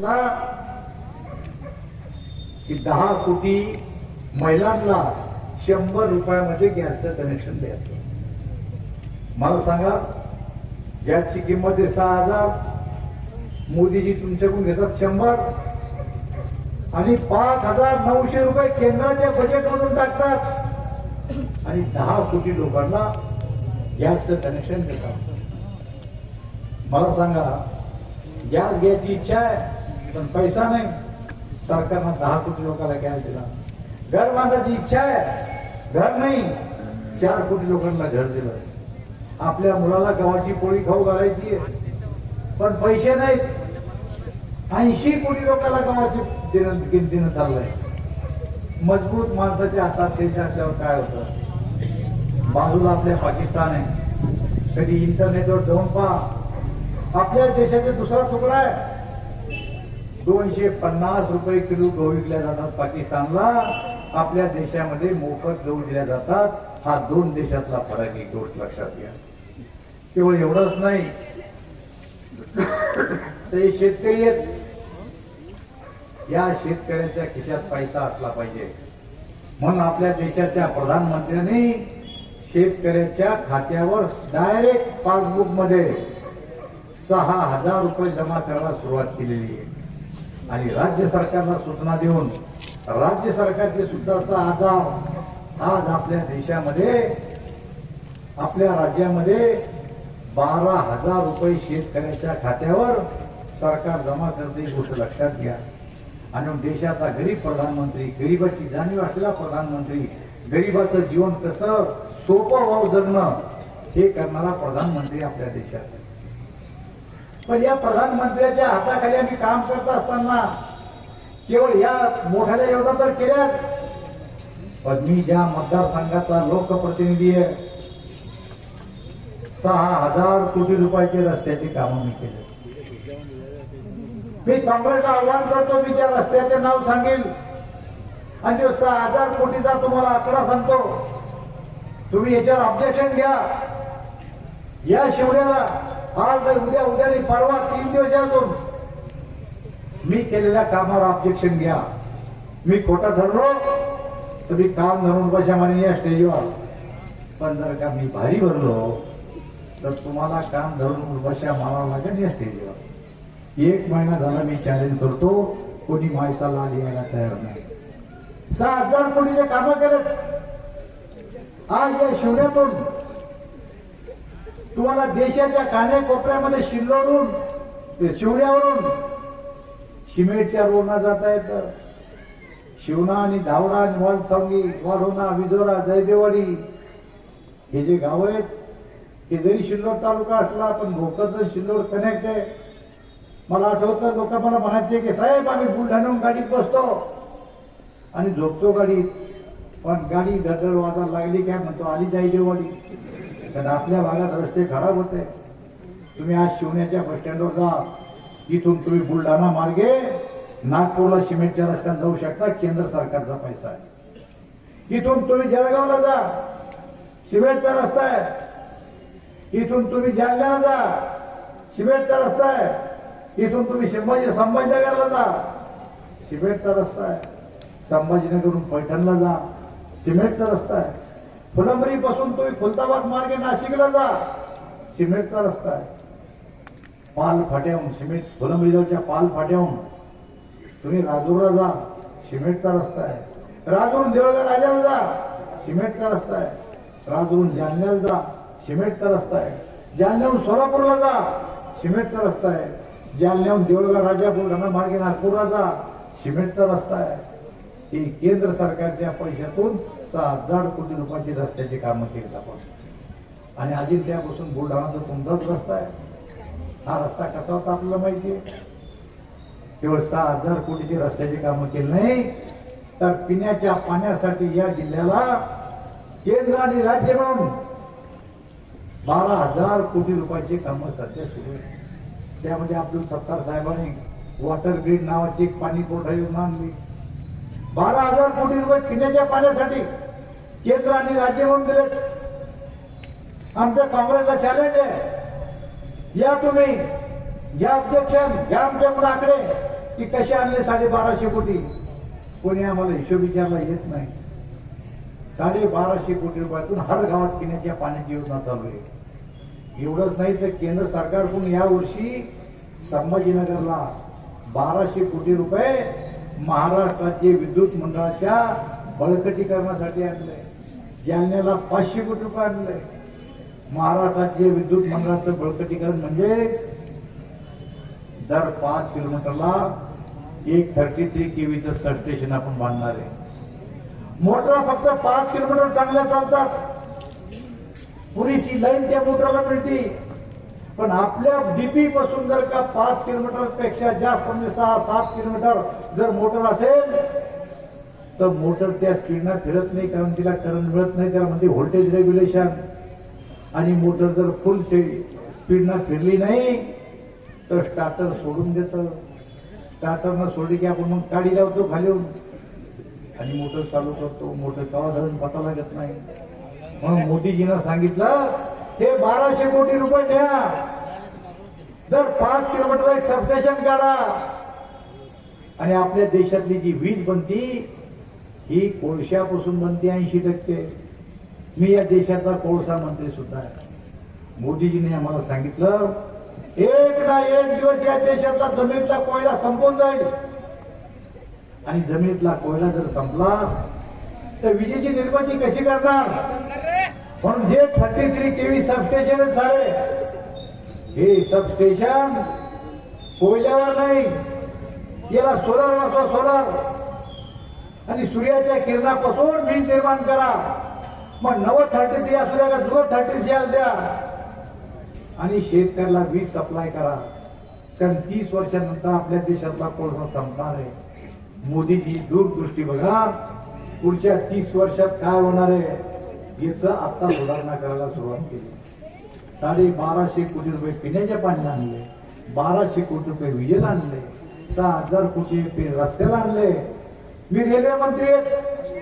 ना की दहा कोटी महिलांना शंभर रुपयामध्ये गॅसचं कनेक्शन द्यायचं. मला सांगा गॅसची किंमत आहे सहा हजार. मोदीजी तुमच्याकडून घेतात शंभर. आणि पाच हजार नऊशे रुपये केंद्राच्या बजेटमधून टाकतात. आणि दहा कोटी लोकांना गॅसचं कनेक्शन देतात. मला सांगा गॅस घ्यायची इच्छा आहे? पण पैसा नाही. सरकारनं दहा कोटी लोकांना गॅस दिला. घर बांधायची इच्छा आहे. घर नाही. चार कोटी लोकांना घर दिलं. आपल्या मुलाला गव्हाची पोळी खाऊ घालायची पण पैसे नाहीत. ऐंशी कोटी लोकांना गव्हाची देणं देणं चाललंय. मजबूत माणसाच्या हातात देश असल्यावर काय होतं? बाजूला आपल्या पाकिस्तान आहे. कधी इंटरनेटवर जाऊन पहा. आपल्या देशाचा दुसरा तुकडा आहे. दोनशे पन्नास रुपये किलो गहू विकल्या जातात पाकिस्तानला. आपल्या देशामध्ये मोफत गहू दिल्या जातात. हा दोन देशातला फरक एक गोष्ट लक्षात घ्या. केवळ एवढंच नाही ते शेतकरी आहेत. या शेतकऱ्यांच्या खिशात पैसा असला पाहिजे. म्हणून आपल्या देशाच्या प्रधानमंत्र्यांनी शेतकऱ्याच्या खात्यावर डायरेक्ट पासबुकमध्ये सहा हजार रुपये जमा करायला सुरुवात केलेली आहे. आणि राज्य सरकारला सूचना देऊन राज्य सरकारचे सुद्धा असा आजार आज आपल्या देशामध्ये आपल्या राज्यामध्ये बारा हजार रुपये शेतकऱ्याच्या खात्यावर सरकार जमा करते ही गोष्ट लक्षात घ्या आणि देशाचा गरीब प्रधानमंत्री गरीबाची जाणीव असलेला प्रधानमंत्री गरीबाचं जीवन कसं सोपं व्हावं जगणं हे करणारा प्रधानमंत्री आपल्या देशात आहे. पण या प्रधानमंत्र्याच्या हाताखाली आम्ही काम करत असताना केवळ या मोठ्याला एवढा तर केल्याच. पण मी ज्या मतदारसंघाचा लोकप्रतिनिधी आहे सहा हजार कोटी रुपयाचे रस्त्याची कामं मी केले. मी काँग्रेसला आव्हान करतो मी त्या रस्त्याचे नाव सांगेल. आणि तो सहा हजार कोटीचा तुम्हाला आकडा सांगतो. तुम्ही याच्यावर ऑब्जेक्शन घ्या. या शिवड्याला आज नाही उद्या उद्या नाही परवा तीन दिवस अजून मी केलेल्या कामावर ऑब्जेक्शन घ्या. मी खोटं ठरलो तर मी काम धरून बशा म्हणे या स्टेजवर पण जर का मी भारी भरलो तर तुम्हाला काम धरून बशा मारावं लागेल या स्टेजवर एक महिना झाला मी चॅलेंज करतो कोणी माहिताला लिहायला तयार नाही. सहा हजार कोटीचे कामं केलेत आज या शिवण्यातून तुम्हाला देशाच्या कानेकोपऱ्यामध्ये शिल्लोडून ते शिवण्यावरून शिमेटच्या रोडना जाता येतं. शिवना आणि धावडा आणि वालसावंगी वाढोना विजोरा जयदेवाडी हे जे गाव आहेत हे जरी शिल्लोड तालुका असला पण भोकरचं शिल्लोड कनेक्ट आहे. मला आठवतं लोक मला म्हणायचे की साहेब आम्ही बुलढाण्याहून गाडीत बसतो. आणि झोपतो गाडीत. पण गाडी धडधड वाजायला लागली काय म्हणतो? आली जाईदेवाडी कारण आपल्या भागात रस्ते खराब होते. तुम्ही आज शिवण्याच्या बस स्टँडवर जा. इथून तुम्ही बुलढाणा मार्गे नागपूरला सिमेंटच्या रस्त्यात जाऊ शकता. केंद्र सरकारचा पैसा आहे. इथून तुम्ही जळगावला जा. सिमेंटचा रस्ता आहे. इथून तुम्ही जालन्याला जा. सिमेंटचा रस्ता आहे. इथून तुम्ही शिंबाजी संभाजीनगरला जा. सिमेंटचा रस्ता आहे. संभाजीनगरहून पैठणला जा. सिमेंटचा रस्ता आहे. फुलंबरी पासून तुम्ही खुलताबाद मार्गे नाशिकला जा. सिमेंटचा रस्ता आहे. पाल फाट्याहून सिमेंट फुलंबरी जवळच्या पाल फाट्याहून तुम्ही राजूरला जा. सिमेंटचा रस्ता आहे. राजूरून देवळगा राजाला जा. सिमेंटचा रस्ता आहे. राजूरून जालन्याला जा. सिमेंटचा रस्ता आहे. जालन्याहून सोलापूरला जा. सिमेंटचा रस्ता आहे. जालन्याहून देवळगा राजापूर मार्गे नागपूरला जा. सिमेंटचा रस्ता आहे. ही केंद्र सरकारच्या पैशातून सहा हजार कोटी रुपयाची रस्त्याची कामं केली आपण. आणि अजून त्यापासून बुलढाणाचा तुमचाच रस्ता आहे. हा रस्ता कसा होता आपल्याला माहिती आहे? केवळ सहा हजार कोटीची रस्त्याची कामं केली नाही तर पिण्याच्या पाण्यासाठी या जिल्ह्याला केंद्र आणि राज्य मिळून बारा हजार कोटी रुपयाची कामं सध्या सुरू आहे त्यामध्ये अब्दुल सत्तार साहेबांनी वॉटर ग्रीड नावाची एक पाणी पुरवठा योजना आणली. बारा हजार कोटी रुपये पिण्याच्या पाण्यासाठी केंद्र आणि राज्य म्हणून दिलेत आमच्या काँग्रेसला चॅलेंज आहे. या तुम्ही या ऑब्जेक्शन घ्या आमच्याकडे आकडे की कसे आणले साडेबाराशे कोटी? कोणी आम्हाला हिशोब विचारला येत नाही. साडेबाराशे कोटी रुपयातून हर गावात पिण्याच्या पाण्याची योजना चालू आहे. एवढंच नाही तर केंद्र सरकारकडून यावर्षी संभाजीनगरला बाराशे कोटी रुपये महाराष्ट्र राज्य विद्युत मंडळाच्या बळकटीकरणासाठी आणलंय. जालन्याला पाचशे कोटी रुपये आणलंय. महाराष्ट्राचे राज्य विद्युत मंडळाचं बळकटीकरण म्हणजे दर पाच किलोमीटरला एक थर्टी थ्री केवीचं सबस्टेशन आपण बांधणार आहे. मोटर फक्त पाच किलोमीटर चांगल्या चालतात. पुरेशी लाईन त्या मोटरला मिळते. पण आपल्या डीपी पासून जर का पाच किलोमीटरपेक्षा जास्त म्हणजे सहा सात किलोमीटर जर मोटर असेल तर मोटर त्या स्पीडनं फिरत नाही कारण तिला करंट मिळत नाही त्याला म्हणते व्होल्टेज रेग्युलेशन आणि मोटर जर फुल स्पीडनं फिरली नाही तर स्टार्टर सोडून देतं. स्टार्टरनं सोडली की आपण मग काढी लावतो खाली आणि मोटर चालू करतो. मोटर कवा धरून पता लागत नाही. म्हणून मोदीजीनं सांगितलं हे बाराशे कोटी रुपये द्या. दर पाच किलोमीटर एक सबस्टेशन काढा. आणि आपल्या देशातली जी वीज बनती ही कोळशापासून बनते ऐंशी टक्के. मी या देशाचा कोळसा मंत्री सुद्धा आहे. मोदीजीने आम्हाला सांगितलं एक ना एक दिवस या देशातला जमिनीतला कोयला संपून जाईल. आणि जमिनीतला कोयला जर संपला तर विजेची निर्मिती कशी करणार? म्हणून हे थर्टी थ्री केव्ही सबस्टेशनच झाले हे सबस्टेशन कोयल्यावर नाही. याला सोलार वाचवा सोलार आणि सूर्याच्या किरणापासून वीज निर्माण करा. मग नवं थर्टी थ्री असू द्या का जुनं थर्टी थ्री असू द्या. आणि शेतकऱ्याला वीज सप्लाय करा. कारण तीस वर्षानंतर आपल्या देशातला कोळसा संपणार आहे. मोदीजी दूरदृष्टी बघा. पुढच्या तीस वर्षात काय होणार आहे? याचं आता सुधारणा करायला सुरुवात केली. साडे बाराशे कोटी रुपये पिण्याच्या पाण्याला आणले बाराशे कोटी रुपये विजेला आणले सहा हजार कोटी रुपये रस्त्याला आणले. मी रेल्वे मंत्री आहे.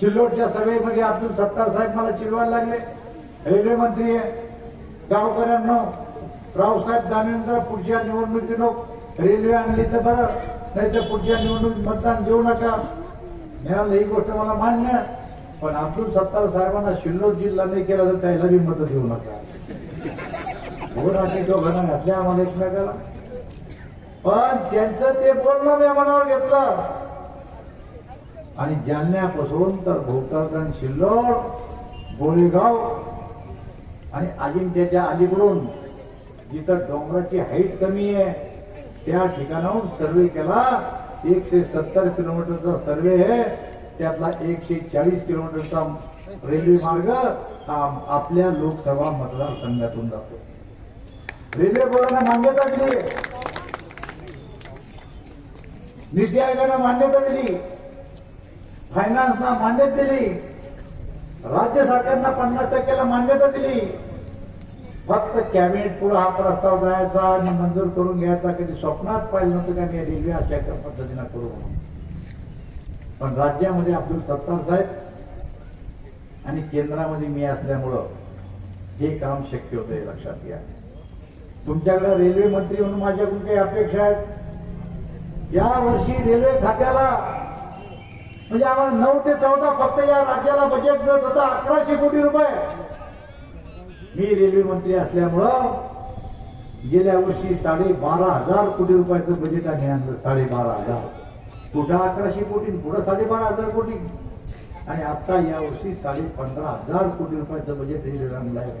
चिल्लोडच्या सभेमध्ये अब्दुल सत्तार साहेब मला चिडवायला लागले. रेल्वे मंत्री आहे. गावकऱ्यांना रावसाहेब दानवेंद्र पुढच्या निवडणुकीनं रेल्वे आणली तर बरं नाही तर पुढच्या निवडणुकीत मतदान देऊ नका. ही गोष्ट मला मान्य आहे. पण अब्दुल सत्तार साहेबांना शिल्लोड जिल्हा नाही केला तर त्याला बी मत देऊ नका. दोन आणि दोघांना घातल्या आम्हाला एकमेकाला. पण त्यांचं ते बोलणं मी मनावर घेतलं. आणि जालन्यापासून तर भोकरदन शिल्लोड बोळेगाव आणि अजिंठ्याच्या अलीकडून जिथं डोंगराची हाईट कमी आहे त्या ठिकाणाहून सर्वे केला. एकशे सत्तर किलोमीटरचा सर्वे आहे. त्यातला एकशे चाळीस किलोमीटरचा रेल्वे मार्ग आपल्या लोकसभा मतदारसंघातून जातो. रेल्वे बोर्डाने मान्यता दिली. नीती आयोगानं मान्यता दिली. फायनान्सना मान्यता दिली. राज्य सरकारनं पन्नास टक्क्याला मान्यता दिली. फक्त कॅबिनेट पुढे हा प्रस्ताव जायचा आणि मंजूर करून घ्यायचा. कधी स्वप्नात पाहिलं नव्हतं का? मी रेल्वे अशा पद्धतीनं करू म्हणून. पण राज्यामध्ये अब्दुल सत्तार साहेब आणि केंद्रामध्ये मी असल्यामुळं हे काम शक्य होतं हे लक्षात घ्या. तुमच्याकडे रेल्वे मंत्री म्हणून माझ्याकडून काही अपेक्षा आहेत? या वर्षी रेल्वे खात्याला म्हणजे आम्हाला नऊ ते चौदा फक्त या राज्याला बजेट मिळत होता अकराशे कोटी रुपये. मी रेल्वे मंत्री असल्यामुळं गेल्या वर्षी साडे बारा हजार कोटी रुपयाचं बजेट आम्ही आणलं साडे बारा हजार. कुठं अकराशे कोटी पुढं साडेबारा हजार कोटी आणि आता यावर्षी साडे पंधरा हजार कोटी रुपयाचं बजेट रेल्वे आणलं आहे.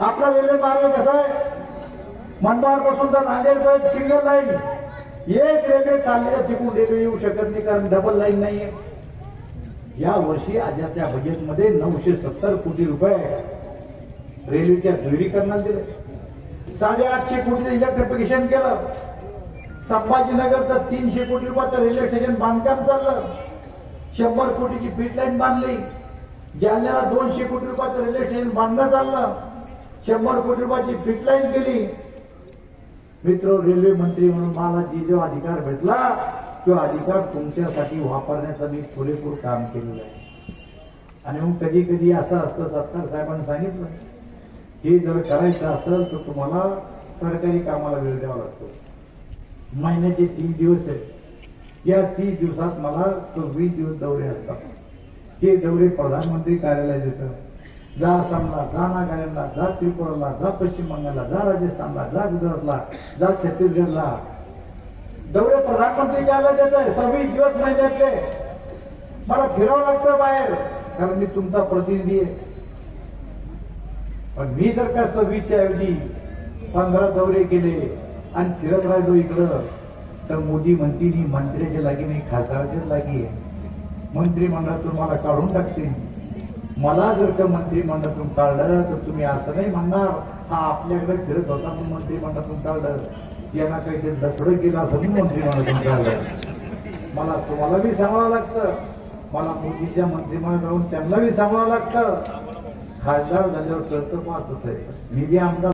आपला रेल्वे मार्ग कसा आहे? मनमाडपासून तर नांदेड सिंगल लाईन एक रेल्वे चालली तर तिकडून रेल्वे येऊ शकत नाही कारण डबल लाईन नाहीये. या वर्षी आजच्या बजेटमध्ये नऊशे सत्तर कोटी रुपये रेल्वेच्या दुहेरीकरणाला दिले. साडेआठशे कोटीचं इलेक्ट्रिफिकेशन केलं. संभाजीनगरचं तीनशे कोटी रुपयाचं रेल्वे स्टेशन बांधकाम चाललं. शंभर कोटीची पीट लाईन बांधली. जालन्याला दोनशे कोटी रुपयाचं रेल्वे स्टेशन बांधणं चाललं. शंभर कोटी रुपयाची पीट लाईन केली. मित्र रेल्वे मंत्री म्हणून मला जी जो अधिकार भेटला तो अधिकार तुमच्यासाठी वापरण्याचं मी पुरेपूर काम केलेलं आहे. आणि मग कधी कधी असं असतं सत्तार साहेबांनी सांगितलं हे जर करायचं असेल तर तुम्हाला सरकारी कामाला वेळ द्यावा लागतो. महिन्याचे तीन दिवस आहेत. या तीस दिवसात मला सव्वीस दिवस दौरे असतात. हे दौरे प्रधानमंत्री कार्यालयात येतं जा आसामला जा नागालँडला जा त्रिपुराला जा पश्चिम बंगालला जा राजस्थानला जा गुजरातला जा छत्तीसगडला. दौरे प्रधानमंत्री कार्यालयात येत आहे सव्वीस दिवस महिन्यातले. मला फिरावं लागतं बाहेर कारण मी तुमचा प्रतिनिधी आहे. पण मी जर का सव्वीसच्या ऐवजी पंधरा दौरे केले आणि फिरत राहिलो इकडं तर मोदी म्हणतील मंत्र्याच्या लागी नाही खासदाराच्याच लागी आहे. मंत्रिमंडळातून मला काढून टाकते मला जर का मंत्रिमंडळातून काढलं तर तुम्ही असं नाही म्हणणार हा आपल्याकडे फिरत होता म्हणून मंत्रिमंडळातून काढलं. यांना काहीतरी लफडं केलं असं म्हणून मंत्रिमंडळातून काढलं. मला तुम्हाला बी सांगावं लागतं. मला मोदीच्या मंत्रिमंडळात जाऊन त्यांना बी सांगावं लागतं. खासदार झाल्यावर कळतं पाहत आहे मी बी आमदार